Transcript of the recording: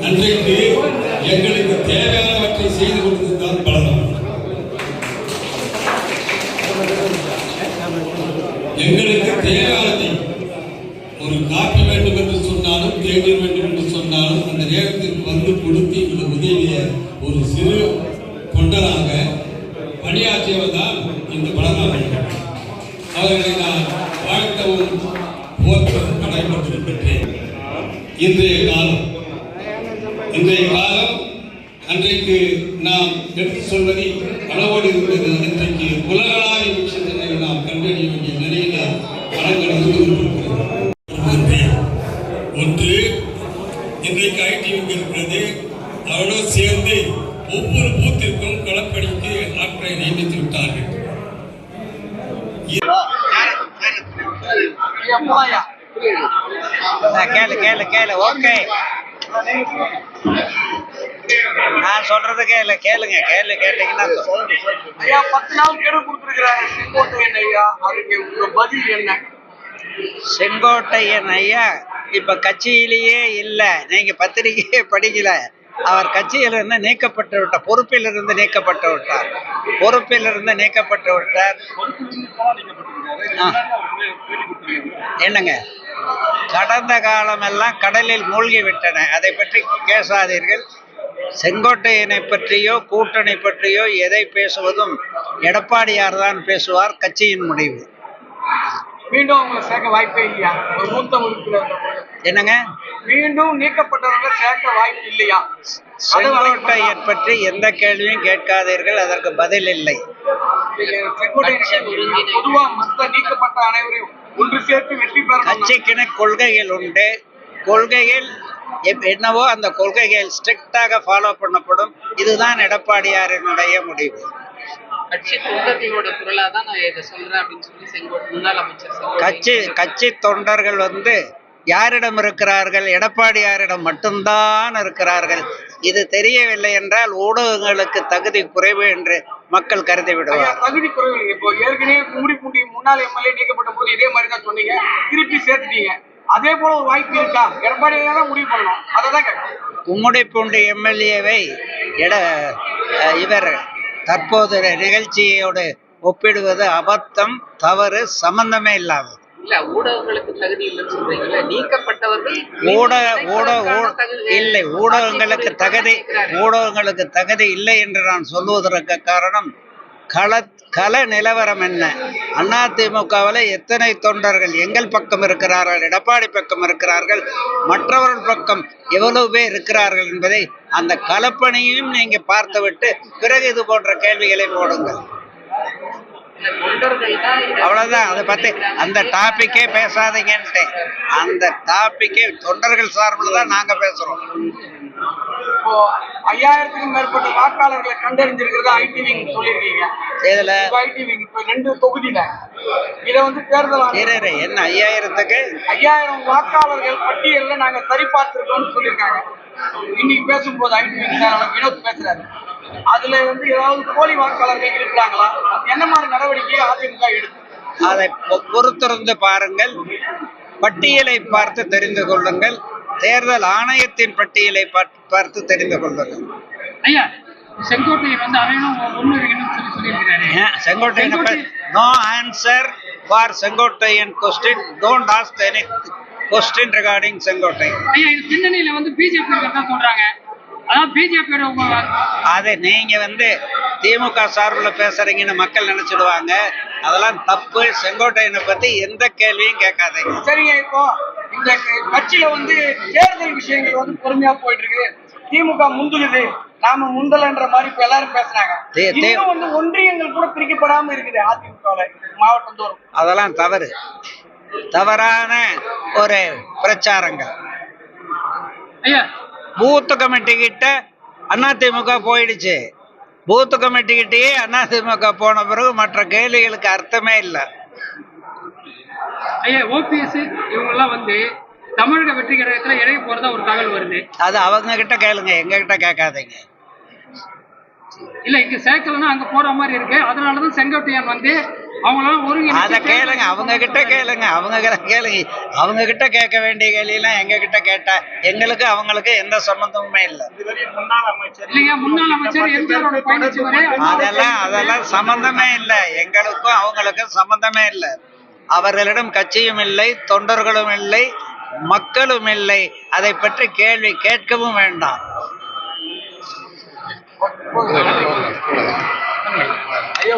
அன்றைக்கு எங்களுக்கு தேவையானவற்றை செய்து கொடுத்ததுதான் பலனம் எங்களுக்கு தேவையானதை ஒரு காப்பி வேண்டும் என்று சொன்னாலும் தேநீர் வேண்டும் என்று சொன்னாலும் அந்த நேரத்திற்கு வந்து கொடுத்து இந்த உதவிய ஒரு சிறு தொண்டராக பணியாற்றியவர் தான் இந்த பலராமன் அவர்களை நான் வாழ்த்தவும் போற்றவும் கடமைப்பட்டிருக்கின்றேன். இன்றைய காலம் இன்றைய காலம் அன்றைக்கு நாம் எடுத்து சொல்வதை அளவோடு இருந்தது இன்றைக்கு உலகளாவிய விஷயத்தினை நாம் கண்டறிய வேண்டிய நிலையில பலங்கள் இருந்து கொண்டிருக்கிறது ஒன்று இன்றைக்கு ஐடி இருக்கிறது. அவனோ சேர்ந்து ஒவ்வொரு பூத்திற்கும் களப்பணிக்கு ஆட்களை நியமித்து விட்டார்கள். கேளு கேளு கேளு. ஓகே. நான் சொல்றது கேளு கேளுங்க கேளு கேட்டீங்கன்னா ஐயா பத்து நாள் கெடு கொடுத்துருக்கிறாங்க. செங்கோட்டையன் ஐயா அதுக்கு உங்க பதில் என்ன? செங்கோட்டையன் ஐயா இப்ப கட்சியிலேயே இல்ல. நீங்க பத்திரிகையே படிக்கல. அவர் கட்சியிலிருந்து நீக்கப்பட்டு விட்டார் பொறுப்பிலிருந்து நீக்கப்பட்டு விட்டார் பொறுப்பிலிருந்து நீக்கப்பட்டு விட்டார் என்னங்க? கடந்த காலம் எல்லாம் கடலில் மூழ்கி விட்டன அதை பற்றி பேசாதீர்கள் செங்கோட்டையனை பற்றியோ கூட்டணி பற்றியோ எதை பேசுவதும் எடப்பாடியார் தான் பேசுவார் கட்சியின் முடிவு. மீண்டும் அவங்களை சேர்க்க வாய்ப்பே இல்லையா? ஒரு மூத்த உறுப்பினர் என்னங்க? மீண்டும் நீக்கப்பட்டவங்களை சேர்க்க வாய்ப்பு இல்லையா? செங்கோட்டையன் பற்றி எந்த கேள்வியும் கேட்காதீர்கள் அதற்கு பதில் இல்லை. பொதுவா மத்த நீக்கப்பட்ட அனைவரையும் ஒன்று சேர்த்து வெற்றி பெறணும். கட்சிக்கென கொள்கைகள் உண்டு. கொள்கைகள் என்னவோ அந்த கொள்கைகள் ஸ்ட்ரிக்டாக ஃபாலோ பண்ணப்படும். இதுதான் எடப்பாடியாரினுடைய முடிவு. கட்சி தொண்டர்களோட குரலா தான் நான் இதை சொல்றேன் அப்படின்னு சொல்லி செங்கோட்டை முன்னாள் அமைச்சர் கட்சி கட்சி தொண்டர்கள் வந்து யாரிடம் இருக்கிறார்கள்? எடப்பாடியாரிடம் மட்டும்தான் இருக்கிறார்கள். இது தெரியவில்லை என்றால் ஊடகங்களுக்கு தகுதி குறைவு என்று மக்கள் கருதி விடுவார் தகுதி குறைவு இப்போ ஏற்கனவே கும்மிடி பூண்டி முன்னாள் எம்எல்ஏ நீக்கப்பட்ட போது இதே மாதிரி தான் சொன்னீங்க. திருப்பி சேர்த்துட்டீங்க. அதே போல ஒரு வாய்ப்பு இருக்கா? எடப்பாடியா தான் முடிவு பண்ணணும். அதை தான் கும்முடிப்பூண்டி எம்எல்ஏவை எட இவர் தற்போது நிகழ்ச்சியோடு ஒப்பிடுவது அபத்தம் தவறு சம்பந்தமே இல்லாதது இல்ல ஊடகங்களுக்கு தகுதி இல்லைன்னு சொல்றீங்கல்ல நீக்கப்பட்டவர்கள் ஊடக ஊடக இல்லை ஊடகங்களுக்கு தகுதி. ஊடகங்களுக்கு தகுதி இல்லை என்று நான் சொல்வதற்கு காரணம் கள கள நிலவரம் என்ன? அதிமுகவில் எத்தனை தொண்டர்கள் எங்கள் பக்கம் இருக்கிறார்கள் எடப்பாடி பக்கம் இருக்கிறார்கள் மற்றவர்கள் பக்கம் எவ்வளவு பேர் இருக்கிறார்கள் என்பதை அந்த களப்பணியையும் நீங்க பார்த்துவிட்டு பிறகு இது போன்ற கேள்விகளை போடுங்கள். அவ்வளவுதான். அதை பத்தி அந்த டாபிக்கே பேசாதீங்கன்ட்டு. அந்த டாபிக்கே தொண்டர்கள் சார்பில் தான் நாங்க பேசுறோம். இப்போ ஐயாயிரத்துக்கும் மேற்பட்ட வாக்காளர்களை கண்டறிஞ்சிருக்கிறதா ஐடி விங் சொல்லியிருக்கீங்க. இதுல ஐடி விங் இப்போ ரெண்டு தொகுதியில. இதை வந்து தேர்தல் என்ன ஐயாயிரத்துக்கு? ஐயாயிரம் வாக்காளர்கள் பட்டியல்ல நாங்க சரி பார்த்திருக்கோம்னு சொல்லியிருக்காங்க. இன்னைக்கு பேசும்போது ஐடி விங் வினோத் பேசுறாரு. அதுல வந்து ஏதாவது போலி வாக்காளர்கள் இருக்கிறாங்களா? என்ன மாதிரி நடவடிக்கை அதிமுக எடுக்கும் அதை பொறுத்திருந்து பாருங்கள். பட்டியலை பார்த்து தெரிந்து கொள்ளுங்கள். தேர்தல் ஆணையத்தின் பட்டியலை பார்- பார்த்து தெரிந்து கொள்ளுங்கள் ஐயா செங்கோட்டையன் வந்து அவையனும் முன்னுரிக்கணும்னு சொல்லி சொல்லியிருக்கிறாரு. ஏன்? Sengottaiyan no answer for Sengottaiyan question don't ask any question regarding Sengottaiyan. ஐயா இது பின்னணியில வந்து பிஜேபி தான் சொல்றாங்க. அதான் பிஜேபியோட உங்க அதை நீங்க வந்து திமுக சார்பில் பேசுறீங்கன்னு மக்கள் நினைச்சிடுவாங்க. அதெல்லாம் தப்பு. செங்கோட்டையனை பத்தி எந்த கேள்வியும் கேட்காதீங்க. சரிங்க இப்போ இந்த கட்சியில வந்து தேர்தல் விஷயங்கள் வந்து பொறுமையா போயிட்டு இருக்குது திமுக முந்துலுது நாம முந்தலன்ற மாதிரி இப்ப எல்லாரும் இன்னும் வந்து ஒன்றியங்கள் கூட பிரிக்கப்படாம இருக்குது அதிமுகவில் மாவட்டம் தோறும். அதெல்லாம் தவறு. தவறான ஒரு பிரச்சாரங்கள். ஐயா. பூத்து கமிட்டி கிட்ட அதிமுக போயிடுச்சு. பூத்து கமிட்டி கிட்டயே அதிமுக போன பிறகு மற்ற கேள்விகளுக்கு அர்த்தமே இல்லை. ஐயா ஓபிஎஸ் இவங்க எல்லாம் வந்து தமிழக வெற்றி கழகத்துல இணைய போறதா ஒரு தகவல் வருது. அது அவங்க கிட்ட கேளுங்க எங்க கிட்ட கேட்காதீங்க. இல்ல இங்க சேர்க்கலன்னா அங்க போற மாதிரி இருக்கு. அதனாலதான் செங்கோட்டையன் வந்து அவங்களால அத ஒருங்கிணைச்சு கேளுங்க அவங்க கிட்ட கேளுங்க அவங்க கேளுங்க. அவங்க கிட்ட கேட்க வேண்டிய கேள்வியெல்லாம் எங்க கிட்ட கேட்டா எங்களுக்கு அவங்களுக்கு எந்த சம்பந்தமுமே இல்லை. அதெல்லாம் அதெல்லாம் சம்பந்தமே இல்லை. எங்களுக்கும் அவங்களுக்கும் சம்பந்தமே இல்லை. அவர்களிடம் கட்சியும் இல்லை தொண்டர்களும் இல்லை மக்களும் இல்லை. அதை பற்றி கேள்வி கேட்கவும் வேண்டாம். ஐயா